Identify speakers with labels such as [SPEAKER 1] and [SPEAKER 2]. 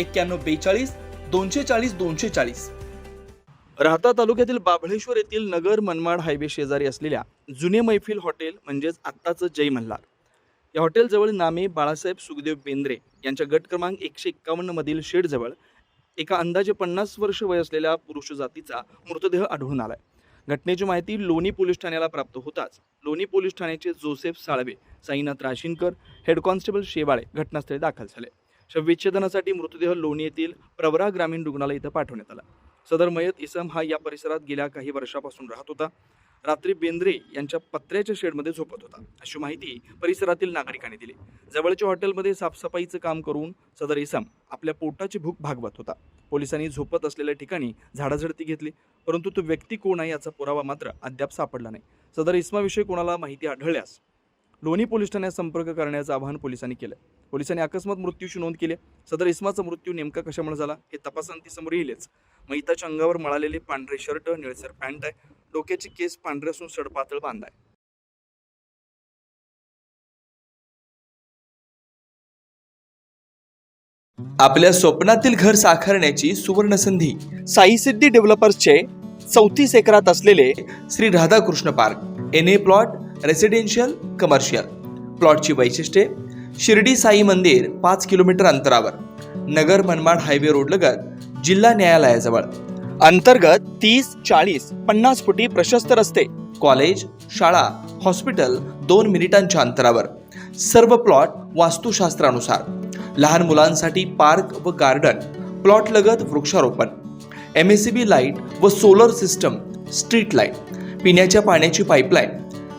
[SPEAKER 1] एक्क्याण्णव बेचाळीस दोनशे चाळीस दोनशे चाळीस राहता तालुक्यातील बाभळेश्वर येथील नगर मनमाड हायवे शेजारी असलेल्या जुने मैफिल हॉटेल म्हणजेच आत्ताचं जय मल्हार. या हॉटेलजवळ नामे बाळासाहेब सुखदेव बेंद्रे यांच्या गट क्रमांक एकशे एक्कावन्न मधील शेडजवळ एका अंदाजे पन्नास वर्ष वय असलेल्या पुरुष जातीचा मृतदेह आढळून आलाय. घटनेची माहिती लोणी पोलीस ठाण्याला प्राप्त होताच. लोणी पोलीस ठाण्याचे Joseph Salve Sainath Rashinkar head constable Shewale घटनास्थळी दाखल झाले. शवविच्छेदनासाठी मृतदेह लोणी येथील प्रवरा ग्रामीण रुग्णालय इथं पाठवण्यात आला. सदर मयत इसम हा या परिसरात गेल्या काही वर्षापासून राहत होता. रात्री बेंद्रे यांच्या पत्र्याच्या शेडमध्ये झोपत होता. अशी माहिती परिसरातील नागरिकांनी दिली. जवळच्या हॉटेलमध्ये साफसफाईचं काम करून सदर इसम आपल्या पोटाची भूक भागवत होता. पोलिसांनी झोपत असलेल्या ठिकाणी झाडाझडती घेतली परंतु तो व्यक्ती कोण आहे याचा पुरावा मात्र अद्याप सापडला नाही. सदर इसमाविषयी कोणाला माहिती आढळल्यास लोणी पोलीस ठाण्यात संपर्क करण्याचं आवाहन पोलिसांनी केलं. पोलिसांनी अकस्मात मृत्यूची नोंद केली. सदर इसमाचा मृत्यू नेमका कशामुळे झाला हे तपासांती समोर येईलच मैताच्या अंगावर मळालेले पांढरे शर्ट निळसर पॅन्ट आहे. डोक्याची केस पांढरे असून सडपातळ बांधाय आपल्या स्वप्नातील घर साकारण्याची सुवर्ण संधी साई सिद्धी डेव्हलपर्सचे चौतीस एकरात असलेले Shri Radhakrishna park. N A plot residential commercial प्लॉटची वैशिष्ट्ये. शिर्डी साई मंदिर पाच किलोमीटर अंतरावर. नगर मनमाड हायवे रोडलगत जिल्हा न्यायालयाजवळ. अंतर्गत तीस चाळीस पन्नास फुटी प्रशस्त रस्ते. कॉलेज शाळा हॉस्पिटल दोन मिनिटांच्या अंतरावर. सर्व प्लॉट वास्तुशास्त्रानुसार. लहान मुलांसाठी पार्क व गार्डन. प्लॉट लगत वृक्षारोपण. M S C B light व सोलर सिस्टम स्ट्रीट लाइट पिण्याच्या पाण्याची पाईपलाईन